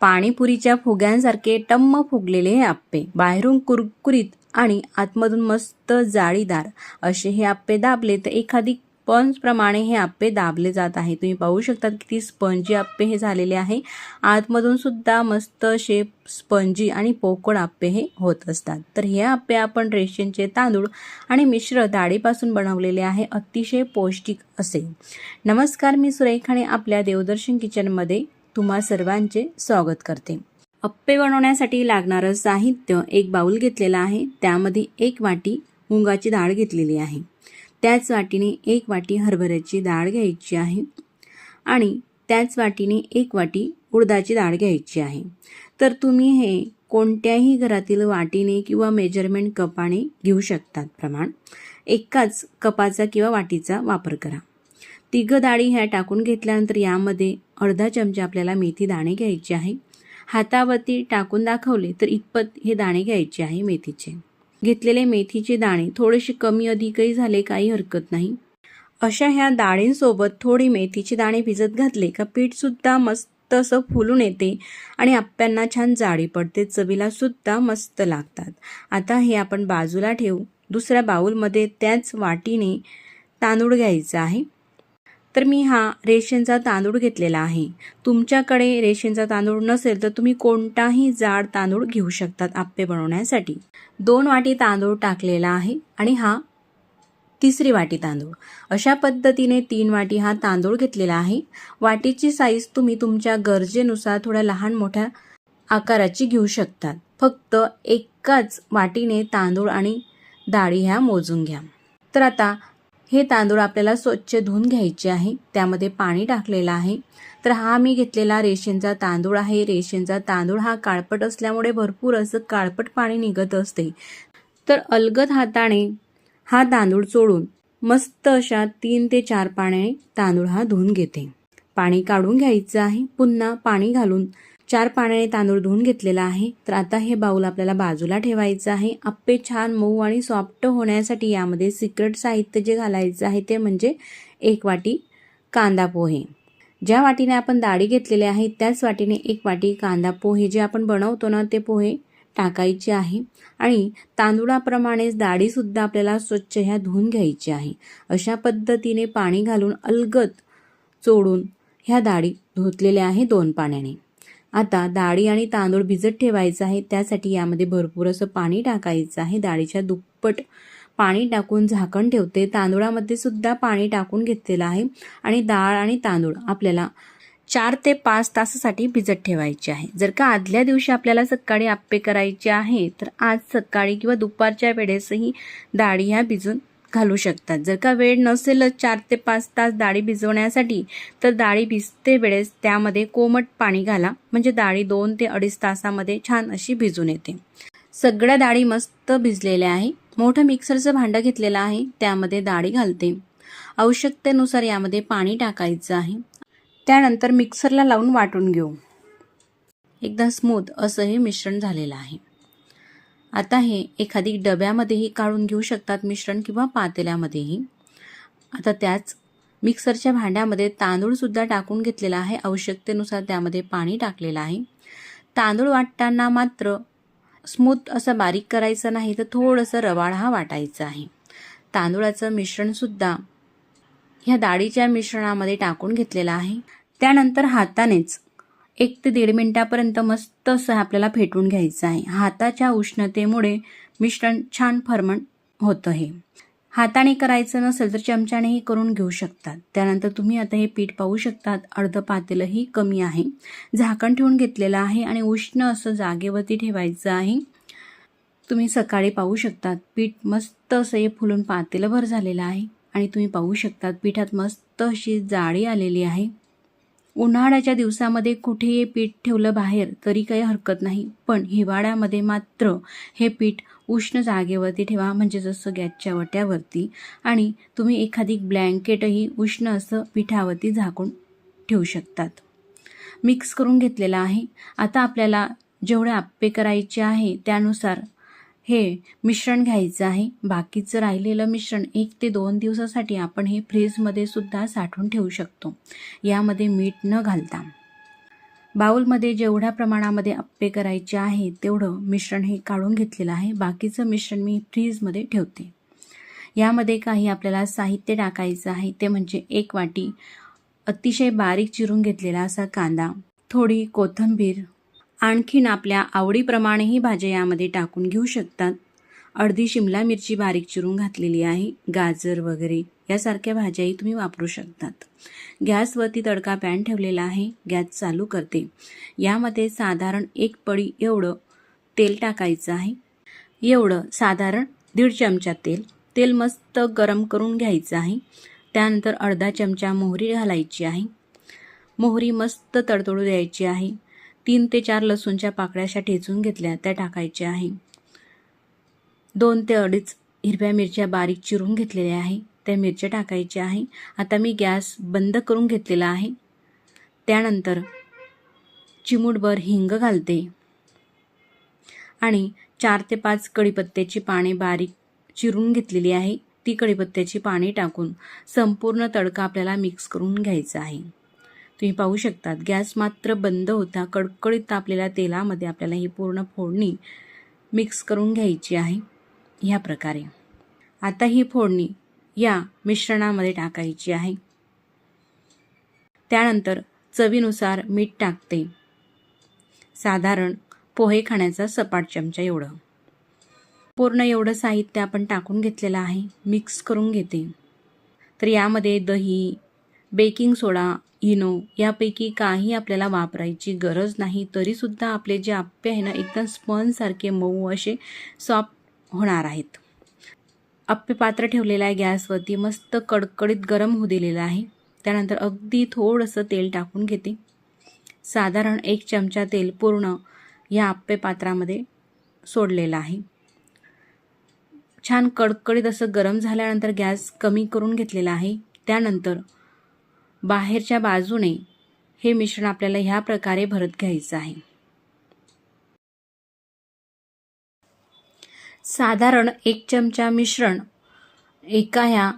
पाणीपुरीच्या फुग्यांसारखे टम्म फुगलेले हे आप्पे. बाहेरून कुरकुरीत आणि आतमधून मस्त जाळीदार असे हे आप्पे दाबले तर एखादी प्रमाणे हे आप्पे दाबले जात आहे. तुम्ही पाहू शकता किती स्पंजी आप्पे हे झालेले आहे. आतमधून सुद्धा मस्त असे स्पंजी आणि पोकळ आप्पे हे होत असतात. तर हे आप्पे आपण रेशनचे तांदूळ आणि मिश्र डाळीपासून बनवलेले आहे. अतिशय पौष्टिक असे. नमस्कार मी सुरेख आणि आपल्या देवदर्शन किचनमध्ये तुम्हा सर्वांचे स्वागत करते. अप्पे बनवण्यासाठी लागणारं साहित्य एक बाऊल घेतलेला आहे. त्यामध्ये एक वाटी मुंगाची डाळ घेतलेली आहे. त्याच वाटीने एक वाटी हरभऱ्याची डाळ घ्यायची आहे आणि त्याच वाटीने एक वाटी उडदाची डाळ घ्यायची आहे. तर तुम्ही हे कोणत्याही घरातील वाटीने किंवा मेजरमेंट कपाने घेऊ शकतात. प्रमाण एकाच कपाचा किंवा वाटीचा वापर करा. तिघं डाळी ह्या टाकून घेतल्यानंतर यामध्ये अर्धा चमचा आपल्याला मेथी दाणे घ्यायचे आहे. हातावरती टाकून दाखवले तर इतपत हे दाणे घ्यायचे आहे मेथीचे. घेतलेले मेथीचे दाणे थोडेसे कमी अधिकही झाले काही हरकत नाही. अशा ह्या डाळींसोबत थोडी मेथीचे दाणे भिजत घातले का पीठसुद्धा मस्त असं फुलून येते आणि आप्यांना छान जाळी पडते चवीला सुद्धा मस्त लागतात. आता हे आपण बाजूला ठेवू. दुसऱ्या बाऊलमध्ये त्याच वाटीने तांदूळ घ्यायचा आहे. तर मी हा रेशनचा तांदूळ घेतलेला आहे. तुमच्याकडे रेशनचा तांदूळ नसेल तर तुम्ही कोणताही जाड तांदूळ घेऊ शकतात आप्पे बनवण्यासाठी. दोन वाटी तांदूळ टाकलेला आहे आणि हा तिसरी वाटी तांदूळ. अशा पद्धतीने तीन वाटी हा तांदूळ घेतलेला आहे. वाटीची साईज तुम्ही तुमच्या गरजेनुसार थोड्या लहान मोठ्या आकाराची घेऊ शकतात. फक्त एकाच वाटीने तांदूळ आणि डाळी ह्या मोजून घ्या. तर आता हे तांदूळ आपल्याला स्वच्छ धुवून घ्यायचे आहे. त्यामध्ये पाणी टाकलेलं आहे. तर हा मी घेतलेला रेशनचा तांदूळ आहे. रेशनचा तांदूळ हा काळपट असल्यामुळे भरपूर असं काळपट पाणी निघत असते. तर अलगद हाताने हा तांदूळ चोळून मस्त अशा तीन ते चार पाण्याने तांदूळ हा धुवून घेते. पाणी काढून घ्यायचं आहे. पुन्हा पाणी घालून चार पाण्याने तांदूळ धुवून घेतलेला आहे. तर आता हे बाऊल आपल्याला बाजूला ठेवायचं आहे. आप्पे छान मऊ आणि सॉफ्ट होण्यासाठी यामध्ये सिक्रेट साहित्य जे घालायचं आहे ते म्हणजे एक वाटी कांदा पोहे. ज्या वाटीने आपण डाळी घेतलेले आहे त्याच वाटीने एक वाटी कांदा पोहे जे आपण बनवतो ना ते पोहे टाकायचे आहे. आणि तांदुळाप्रमाणेच डाळीसुद्धा आपल्याला स्वच्छ ह्या धुवून घ्यायची आहे. अशा पद्धतीने पाणी घालून अलगद चोडून ह्या डाळी धुतलेल्या आहे दोन पाण्याने. आता डाळी आणि तांदूळ भिजत ठेवायचं आहे त्यासाठी यामध्ये भरपूर असं पाणी टाकायचं आहे. डाळीच्या दुप्पट पाणी टाकून झाकण ठेवते. तांदूळामध्ये सुद्धा पाणी टाकून घेतलेलं आहे आणि डाळ आणि तांदूळ आपल्याला चार ते पाच तासासाठी भिजत ठेवायचे आहे. जर का आदल्या दिवशी आपल्याला सकाळी आप्पे करायचे आहे तर आज सकाळी किंवा दुपारच्या वेळेसही डाळी ह्या भिजून घालू शकतात. जर का वेळ नसेलच चार ते पाच तास डाळी भिजवण्यासाठी तर डाळी भिजते वेळेस त्यामध्ये कोमट पाणी घाला. म्हणजे डाळी दोन ते अडीच तासामध्ये छान अशी भिजून येते. सगळ्या डाळी मस्त भिजलेल्या आहे. मोठं मिक्सरचं भांडं घेतलेलं आहे. त्यामध्ये डाळी घालते. आवश्यकतेनुसार यामध्ये पाणी टाकायचं आहे. त्यानंतर मिक्सरला लावून वाटून घेऊ. एकदम स्मूथ असं हे मिश्रण झालेलं आहे. आता हे एखादी डब्यामध्येही काढून घेऊ शकतात मिश्रण किंवा पातेल्यामध्येही. आता त्याच मिक्सरच्या भांड्यामध्ये तांदूळसुद्धा टाकून घेतलेला आहे. आवश्यकतेनुसार त्यामध्ये पाणी टाकलेलं आहे. तांदूळ वाटताना मात्र स्मूथ असं बारीक करायचं नाही तर थोडंसं रवाळ हा वाटायचा आहे. तांदूळाचं मिश्रणसुद्धा ह्या डाळीच्या मिश्रणामध्ये टाकून घेतलेलं आहे. त्यानंतर हातानेच एक ते दीड मिनटापर्यंत मस्त असं आपल्याला फेटून घ्यायचं आहे. हाताच्या उष्णतेमुळे मिश्रण छान फरमण होतं हे. हाताने करायचं नसेल तर चमच्यानेही करून घेऊ शकतात. त्यानंतर तुम्ही आता हे पीठ पाहू शकतात अर्ध पातेलंही कमी आहे. झाकण ठेवून घेतलेलं आहे आणि उष्ण असं जागेवरती ठेवायचं आहे. तुम्ही सकाळी पाहू शकतात पीठ मस्त असं हे फुलून पातेलंभर झालेलं आहे. आणि तुम्ही पाहू शकतात पिठात मस्त अशी जाळी आलेली आहे. उन्हाळ्याच्या दिवसामध्ये कुठेही पीठ ठेवलं बाहेर तरी काही हरकत नाही. पण हिवाळ्यामध्ये मात्र हे पीठ उष्ण जागेवरती ठेवा म्हणजे जसं गॅसच्या वट्यावरती. आणि तुम्ही एखादी ब्लँकेटही उष्ण असं पिठावरती झाकून ठेवू शकतात. मिक्स करून घेतलेलं आहे. आता आपल्याला जेवढे आप्पे करायचे आहे त्यानुसार हे मिश्रण घ्यायचं आहे. बाकीचं राहिलेलं मिश्रण एक ते दोन दिवसासाठी आपण हे फ्रीजमध्ये सुद्धा साठवून ठेवू शकतो. यामध्ये मीठ न घालता. बाऊलमध्ये जेवढ्या प्रमाणामध्ये अप्पे करायचे आहे तेवढं मिश्रण हे काढून घेतलेलं आहे. बाकीचं मिश्रण मी फ्रीजमध्ये ठेवते. यामध्ये काही आपल्याला साहित्य टाकायचं आहे. ते म्हणजे एक वाटी अतिशय बारीक चिरून घेतलेला असा कांदा थोडी कोथिंबीर आणखीन आपल्या आवडीप्रमाणेही भाज्या यामध्ये टाकून घेऊ शकतात. अर्धी शिमला मिरची बारीक चिरून घातलेली आहे. गाजर वगैरे यासारख्या भाज्याही तुम्ही वापरू शकतात. गॅसवरती तडका पॅन ठेवलेला आहे. गॅस चालू करते. यामध्ये साधारण एक पडी एवढं तेल टाकायचं आहे. एवढं साधारण दीड चमचा तेल. तेल मस्त गरम करून घ्यायचं आहे. त्यानंतर अर्धा चमचा मोहरी घालायची आहे. मोहरी मस्त तडतडू द्यायची आहे. तीन ते चार लसूणच्या पाकळ्या अशा ठेचून घेतल्या त्या टाकायच्या आहे. दोन ते अडीच हिरव्या मिरच्या बारीक चिरून घेतलेल्या आहे त्या मिरच्या टाकायच्या आहे. आता मी गॅस बंद करून घेतलेला आहे. त्यानंतर चिमूटभर हिंग घालते. आणि चार ते पाच कढीपत्त्याची पाने बारीक चिरून घेतलेली आहे. ती कढीपत्त्याची पाने टाकून संपूर्ण तडका आपल्याला मिक्स करून घ्यायचा आहे. तुम्ही पाहू शकतात. गॅस मात्र बंद होता. कडकडीत तापलेल्या तेलामध्ये आपल्याला ही पूर्ण फोडणी मिक्स करून घ्यायची आहे. ह्या प्रकारे. आता ही फोडणी या मिश्रणामध्ये टाकायची आहे. त्यानंतर चवीनुसार मीठ टाकते. साधारण पोहे खाण्याचा सपाट चमचा एवढं. पूर्ण एवढं साहित्य आपण टाकून घेतलेलं आहे. मिक्स करून घेते. तर यामध्ये दही बेकिंग सोडा इनो यापैकी काही आपल्याला वापरायची गरज नाही तरीसुद्धा आपले जे आप्पे आहे ना एकदम स्पंजसारखे मऊ असे सॉफ्ट होणार आहेत. आप्पे पात्र ठेवलेलं आहे गॅसवरती मस्त कडकडीत गरम होऊ दिलेलं आहे. त्यानंतर अगदी थोडंसं तेल टाकून घेते. साधारण एक चमचा तेल पूर्ण या आप्पे पात्रामध्ये सोडलेलं आहे. छान कडकडीत असं गरम झाल्यानंतर गॅस कमी करून घेतलेला आहे. त्यानंतर बाहेरच्या बाजूने हे मिश्रण आपल्याला ह्या प्रकारे भरत घ्यायचं आहे. साधारण एक चमचा मिश्रण एका ह्या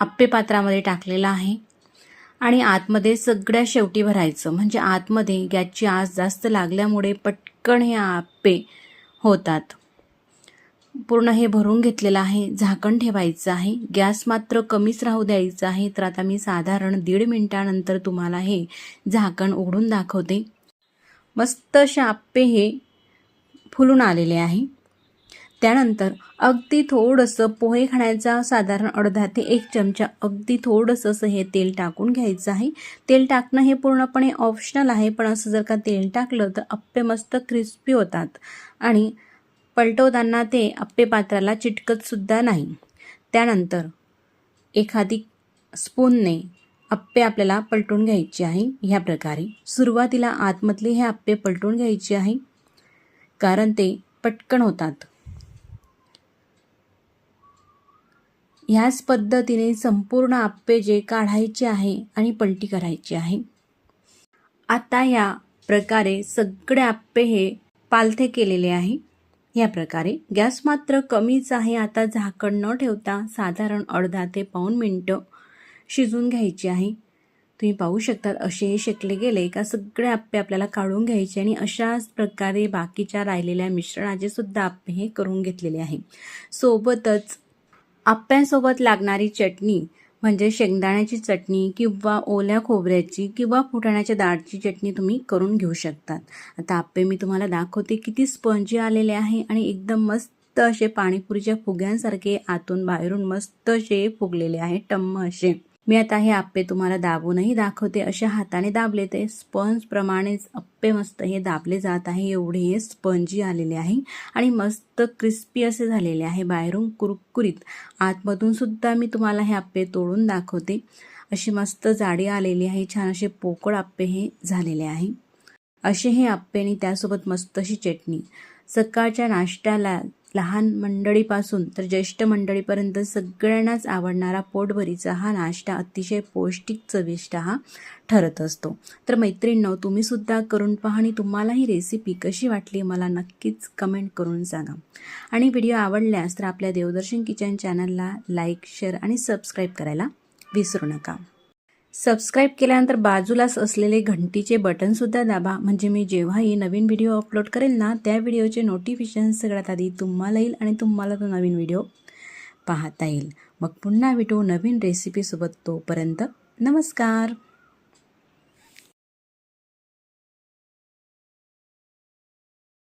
आप्पे पात्रामध्ये टाकलेलं आहे आणि आतमध्ये सगळ्या शेवटी भरायचं. म्हणजे आतमध्ये गॅसची आस जास्त लागल्यामुळे पटकन हे आप्पे होतात. पूर्ण हे भरून घेतलेलं आहे झाकण ठेवायचं आहे गॅस मात्र कमीच राहू द्यायचं आहे. तर आता मी साधारण दीड मिनटानंतर तुम्हाला हे झाकण उघडून दाखवते. मस्त शाप्पे हे फुलून आलेले आहे. त्यानंतर अगदी थोडंसं पोहे खाण्याचा साधारण अर्धा ते एक चमचा अगदी थोडंसं असं हे तेल टाकून घ्यायचं आहे. तेल टाकणं हे पूर्णपणे ऑप्शनल आहे पण असं जर का तेल टाकलं तर अप्पे मस्त क्रिस्पी होतात. आणि पलटवताना ते आप्पे पात्राला चिटकतसुद्धा नाही. त्यानंतर एखादी स्पूनने आप्पे आपल्याला पलटून घ्यायचे आहे. ह्या प्रकारे सुरुवातीला आतमधले हे आप्पे पलटून घ्यायचे आहे. कारण ते पटकन होतात. ह्याच पद्धतीने संपूर्ण आप्पे जे काढायचे आहे आणि पलटी करायची आहे. आता या प्रकारे सगळे आप्पे हे पालथे केलेले आहे. या प्रकारे गॅस मात्र कमीच आहे. आता झाकण न ठेवता साधारण अर्धा ते पाऊन मिनटं शिजून घ्यायची आहे. तुम्ही पाहू शकतात असे हे शेकले गेले का सगळे आप्पे आपल्याला काढून घ्यायचे आणि अशाच प्रकारे बाकीच्या राहिलेल्या मिश्रणाचे सुद्धा आप्पे हे करून घेतलेले आहे. सोबतच आप्प्यांसोबत लागणारी चटणी म्हणजे शेंगदाण्याची चटणी किंवा ओल्या खोबऱ्याची किंवा फुटाण्याच्या डाळची चटणी तुम्ही करून घेऊ शकतात. आता आप्पे मी तुम्हाला दाखवते किती स्पंजी आलेले आहे आणि एकदम मस्त असे पाणीपुरीच्या फुग्यांसारखे आतून बाहेरून मस्त असे फुगलेले आहे टम्म असे. मी आता हे आप्पे तुम्हाला दाबूनही दाखवते. अशा हाताने दाबले ते. स्पंजप्रमाणेच अप्पे मस्त हे दाबले जात आहे. एवढे हे स्पंजी आलेले आहे. आणि मस्त क्रिस्पी असे झालेले आहे बाहेरून कुरकुरीत. आतमधून सुद्धा मी तुम्हाला हे आप्पे तोडून दाखवते. अशी मस्त जाडी आलेली आहे. छान असे पोकळ आप्पे हे झालेले आहे. असे हे आप्पे आणि त्यासोबत मस्त अशी चटणी. सकाळच्या नाश्त्याला लहान मंडळीपासून तर ज्येष्ठ मंडळीपर्यंत सगळ्यांनाच आवडणारा पोटभरीचा हा नाश्ता अतिशय पौष्टिक चविष्ट हा ठरत असतो. तर मैत्रिणींनो तुम्ही सुद्धा करून पहा आणि तुम्हाला ही रेसिपी कशी वाटली मला नक्कीच कमेंट करून सांगा. आणि व्हिडिओ आवडल्यास तर आपल्या देवदर्शन किचन चॅनलला लाईक शेअर आणि सबस्क्राईब करायला विसरू नका. सबस्क्राईब केल्यानंतर बाजूलाच असलेले घंटीचे बटनसुद्धा दाबा. म्हणजे मी जेव्हाही नवीन व्हिडिओ अपलोड करेल ना त्या व्हिडिओचे नोटिफिकेशन सगळ्यात आधी तुम्हाला येईल आणि तुम्हाला तो नवीन व्हिडिओ पाहता येईल. मग पुन्हा भेटू नवीन रेसिपीसोबत तोपर्यंत नमस्कार.